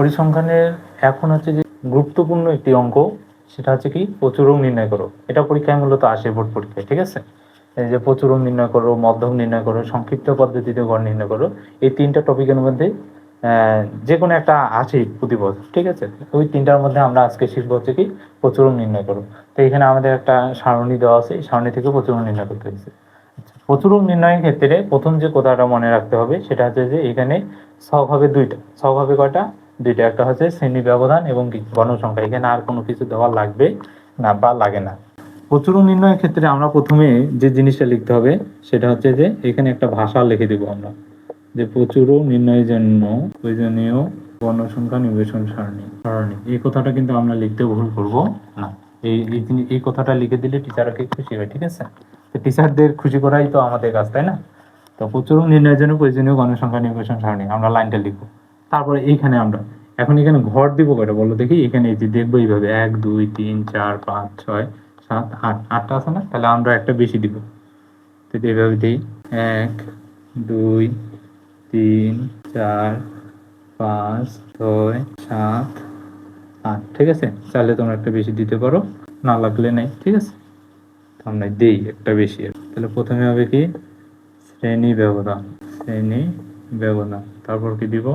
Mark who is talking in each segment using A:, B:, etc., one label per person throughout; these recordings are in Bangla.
A: পরিসংখ্যানের এখন হচ্ছে যে গুরুত্বপূর্ণ একটি অঙ্ক সেটা হচ্ছে কি প্রচুরক নির্ণয় করো। এটা পরীক্ষায় মূলত আসে বোর্ড পরীক্ষায় ঠিক আছে? যে প্রচুরক নির্ণয় করো মধ্যম নির্ণয় করো সংক্ষিপ্ত পদ্ধতিতে গড় নির্ণয় করো এই তিনটা টপিকের মধ্যে যে কোনো একটা আছে প্রতি বছর ঠিক আছে? ওই তিনটার মধ্যে আমরা আজকে শিখব হচ্ছে কি প্রচুরক নির্ণয় করো। তো এখানে আমাদের একটা সারণী দেওয়া আছে এই সারণী থেকে প্রচুরক নির্ণয় করতে হয়েছে। আচ্ছা, প্রচুরক নির্ণয়ের ক্ষেত্রে প্রথম যে কথাটা মনে রাখতে হবে সেটা হচ্ছে যে এখানে ছক হবে দুইটা। ছক হবে কয়টা? দুইটা একটা হচ্ছে শ্রেণি ব্যবধান এবং গণসংখ্যা। এখানে আর কোনো কিছু দেওয়া লাগবে না বা লাগে না। প্রচুরক নির্ণয়ের ক্ষেত্রে আমরা প্রথমে যে জিনিসটা লিখতে হবে, সেটা হচ্ছে যে এখানে একটা ভাষা লিখে দিব আমরা। যে প্রচুর নির্ণয়ের জন্য প্রয়োজনীয় গণসংখ্যা নিবেশন সারণী। সারণী। এই কথাটা কিন্তু আমরা লিখতে ভুল করব না। এই এই কথাটা লিখে দিলে টিচারকে খুশি হয়, ঠিক আছে? তো টিচারদের খুশি করাই তো আমাদের কাজ, তাই না? তো প্রচুর নির্ণয়ের জন্য প্রয়োজনীয় গণসংখ্যা নিবেশন সারণী। আমরা লাইনটা লিখব। তারপরে এইখানে আমরা, এখন এখানে ঘর দিব কয়টা বলো দেখি? এখানে এই যে দেখব এইভাবে এক, দুই, তিন, চার, পাঁচ, ছয়, সাত, আট, আটটা আছে না? তাহলে আমরা একটা বেশি দিব। এইভাবে দিই। এক, দুই, তিন, চার, পাঁচ, ছয়, সাত, আট, ঠিক আছে? চাইলে তোমরা একটা বেশি দিতে পারো। না লাগলে নেই, ঠিক আছে? আমরা দিই একটা বেশি তাহলে প্রথমে হবে কি? শ্রেণি ব্যবধান শ্রেণি ব্যবধান। তারপর কি দিব?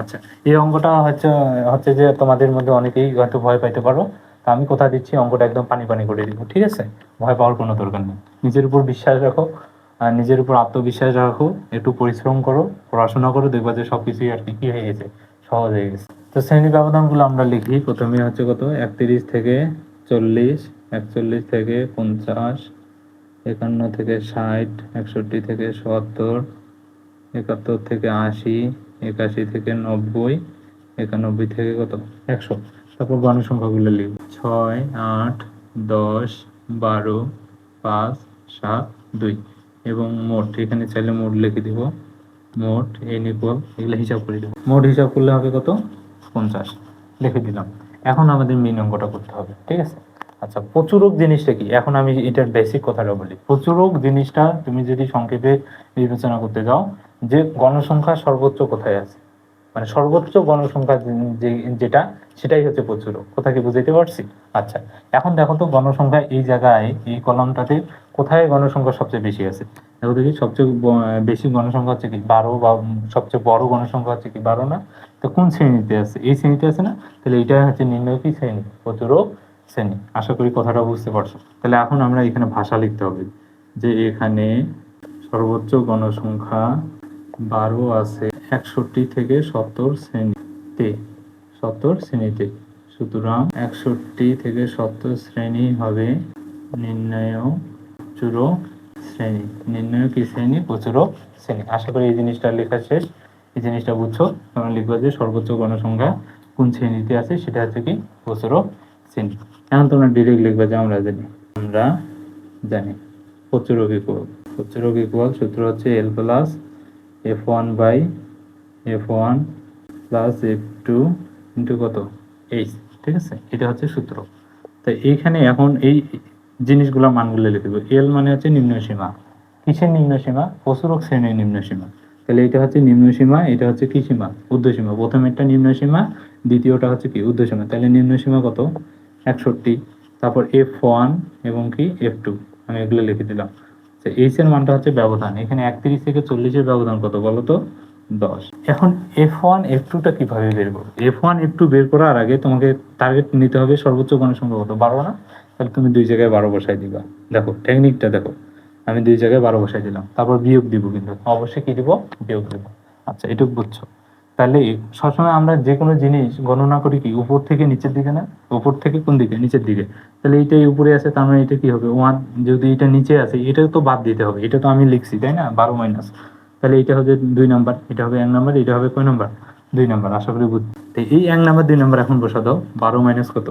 A: আচ্ছা এই অঙ্কটা হচ্ছে হচ্ছে যে তোমাদের মধ্যে অনেকেই হয়তো ভয় পাইতে পারো। তা আমি দিচ্ছি অঙ্কটা একদম পানি পানি করে দিব, ঠিক আছে? ভয় পাওয়ার কোনো দরকার নেই। নিজের উপর বিশ্বাস রাখো, আর নিজের উপর আত্মবিশ্বাস রাখো, একটু পরিশ্রম করো, পড়াশোনা করো, দেখবা যে সবকিছুই আর কি কি হয়ে গেছে, সহজ হয়ে গেছে। তো শ্রেণি ব্যবধানগুলো আমরা লিখি, প্রথমে হচ্ছে কত? একত্রিশ থেকে চল্লিশ, একচল্লিশ থেকে পঞ্চাশ, একান্ন থেকে ষাট, একষট্টি থেকে সত্তর, একাত্তর থেকে আশি একাশি থেকে নব্বই, একানব্বই থেকে কত? একশো। তারপর গণসংখ্যাগুলো লিখব। ছয়, আট, দশ, বারো, পাঁচ, সাত, দুই। এবং মোট, এখানে চাইলে মোট লিখে দিব। মোট এন ইকুয়াল এগুলো হিসাব করে দেবো। মোট হিসাব করলে হবে কত? পঞ্চাশ। লিখে দিলাম। এখন আমাদের মেন অঙ্কটা করতে হবে, ঠিক আছে? আচ্ছা প্রচুরক জিনিসটা কি? এখন আমি এটার বেসিক কথাটা বলি। প্রচুরক জিনিসটা তুমি যদি সংক্ষেপে বিবেচনা করতে যাও, যে গণসংখ্যা সর্বোচ্চ কোথায় আছে? মানে সর্বোচ্চ গণসংখ্যা যেটা, সেটাই হচ্ছে প্রচুরক। কথা কি বুঝাইতে পারছি? আচ্ছা এখন দেখো তো গণসংখ্যা এই জায়গায়, এই কলমটাতে কোথায় গণসংখ্যা সবচেয়ে বেশি আছে? দেখো দেখি, সবচেয়ে বেশি গণসংখ্যা হচ্ছে কি? বারো বা সবচেয়ে বড় গণসংখ্যা হচ্ছে কি? বারো না? তো কোন শ্রেণীতে আছে? এই শ্রেণীতে আছে না? তাহলে এটা হচ্ছে নির্ণয় কি শ্রেণি? প্রচুরক শ্রেণি। আশা করি কথাটা বুঝতে পারছ। তাহলে এখন আমরা এখানে ভাষা লিখতে হবে, যে এখানে সর্বোচ্চ গণসংখ্যা বারো আছে একষট্টি থেকে সত্তর শ্রেণীতে। সত্তর শ্রেণীতে। সুতরাং একষট্টি থেকে সত্তর শ্রেণি হবে নির্ণয় প্রচুরক শ্রেণি। নির্ণয় কি শ্রেণি? প্রচুরক শ্রেণি। আশা করি এই জিনিসটা লেখা শেষ। এই জিনিসটা বুঝছ? তোমরা লিখবে যে সর্বোচ্চ গণসংখ্যা কোন শ্রেণীতে আছে, সেটা হচ্ছে কি প্রচুরক শ্রেণি। এখন তোমরা ডিরেক্ট লিখবে যে আমরা জানি। আমরা জানি। প্রচুরক ইকুয়াল প্রচুরক ইকুয়াল সূত্র হচ্ছে L plus F one by F one plus F two into কত? এইচ ঠিক আছে? এটা হচ্ছে সূত্র। তো এইখানে এখন এই জিনিসগুলো মানগুলো লিখে দেবো। এল মানে হচ্ছে নিম্ন সীমা। কিসের নিম্ন সীমা? প্রচুরক শ্রেণির নিম্ন সীমা। তাহলে এটা হচ্ছে নিম্ন সীমা, এটা হচ্ছে কি সীমা? উর্ধ্বসীমা প্রথমেরটা নিম্ন সীমা, দ্বিতীয়টা হচ্ছে কি? উর্ধ্বসীমা তাহলে নিম্ন সীমা কত? একষট্টি, তারপর এফ ওয়ান এবং কি এফ টু আমি এগুলো লিখে দিলাম। তো এইচ এর মানটা হচ্ছে ব্যবধান, এখানে একত্রিশ থেকে চল্লিশের ব্যবধান কত বলো তো? দশ। এখন এফ ওয়ান এফ টুটা কীভাবে বের করব? এফ ওয়ান এফ টু বের করার আগে তোমাকে টার্গেট নিতে হবে সর্বোচ্চ গণসংখ্যা কত? বারো না? তাহলে তুমি দুই জায়গায় বারো বসাই দিবা। দেখো টেকনিকটা দেখো। আমি দুই জায়গায় বারো বসাই দিলাম। তারপর বিয়োগ দিব কিন্তু। অবশ্যই কি দিব? বিয়োগ দিব। আচ্ছা এটুকু বুঝছ? তাহলে সবসময় আমরা যে কোনো জিনিস গণনা করি কি, উপর থেকে নিচের দিকে না? উপর থেকে কোন দিকে? নিচের দিকে। তাহলে এইটাই উপরে আছে, তার মানে এটা কি হবে? ওয়ান, যদি এটা নিচে আছে, এটা তো বাদ দিতে হবে। এটা তো আমি লিখছি, তাই না? বারো মাইনাস তাহলে এটা হবে দুই নাম্বার এটা হবে এক নাম্বার এটা হবে কয় নাম্বার দুই নাম্বার আশা করি বুঝ তো এই এক নাম্বার দুই নাম্বার এখন বসা দাও। বারো মাইনাস কত?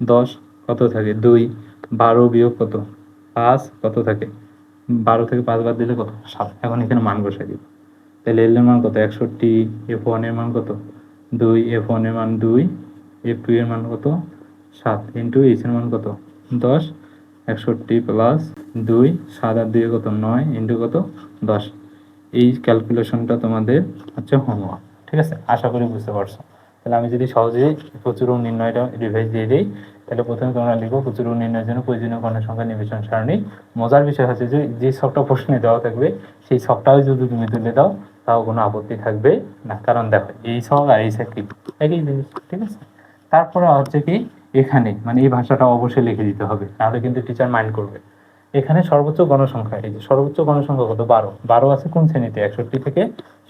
A: দশ, কত থাকে? দুই। বারো বিয়োগ কত? পাঁচ, কত থাকে? বারো থেকে পাঁচ বাদ দিলে কত? সাত। এখন এখানে মান বসাই দিব তাহলে এল এর মান কত? একষট্টি এফ ওয়ানের মান কত? দুই এফ ওয়ানের মান দুই এফ টু এর মান কত? সাত ইন্টু এইচ এর মান কত? দশ, একষট্টি প্লাস দুই, সাত আর দুই কত? নয় ইন্টু কত? দশ। এই ক্যালকুলেশনটা তোমাদের হচ্ছে হোমওয়ার্ক ঠিক আছে? আশা করি বুঝতে পারছ। তাহলে আমি যদি সহজেই প্রচুরক নির্ণয়টা রিভাইজ দিয়ে দিই, তাহলে প্রথমে তোমরা লিখো প্রচুরক নির্ণয়ের জন্য প্রয়োজনীয় কণার সংখ্যা নিবেশন সারণী। মজার বিষয় হচ্ছে যে যে ছকটা প্রশ্নে দেওয়া থাকবে, সেই ছকটাও যদি তুমি তুলে দাও, তাও কোনো আপত্তি থাকবে না। কারণ দেখো, এই ছক আর এই ছক কি? একই জিনিস, ঠিক আছে? তারপরে হচ্ছে কি, এখানে মানে এই ভাষাটা অবশ্যই লিখে দিতে হবে, নাহলে কিন্তু টিচার মাইন্ড করবে। এখানে সর্বোচ্চ গণসংখ্যা, এই যে সর্বোচ্চ গণসংখ্যা কত? বারো। বারো আছে কোন শ্রেণীতে? একষট্টি থেকে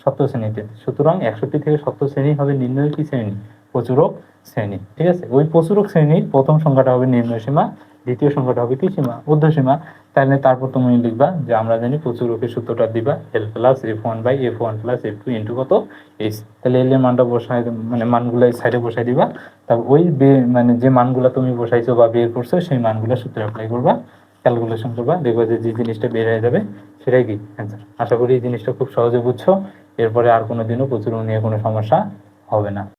A: সত্তর শ্রেণীতে। সুতরাং একষট্টি থেকে সত্তর শ্রেণি হবে নির্ণয় কি শ্রেণি? প্রচুরক শ্রেণি, ঠিক আছে? ওই প্রচুরক শ্রেণির প্রথম সংখ্যাটা হবে নির্ণয় সীমা, দ্বিতীয় সংখ্যাটা হবে কি সীমা? ঊর্ধ্ব সীমা। তাহলে তারপর তুমি লিখবা যে আমরা জানি প্রচুরকের সূত্রটা দিবা L plus F one by F one plus F two into কত? এইচ তাহলে এল এর মানটা বসাই মানে মানগুলো এই সাইডে বসাই দিবা। তারপর ওই মানে যে মানগুলো তুমি বসাইছো বা বের করছ, সেই মানগুলো সূত্রে অ্যাপ্লাই করবা। ক্যালকুলেশন করবা, দেখবা যে যে জিনিসটা বের হয়ে যাবে সেটাই কি অ্যান্সার আশা করি এই জিনিসটা খুব সহজে বুঝছ, এরপরে আর কোনো দিনও প্রচুর নিয়ে কোনো সমস্যা হবে না।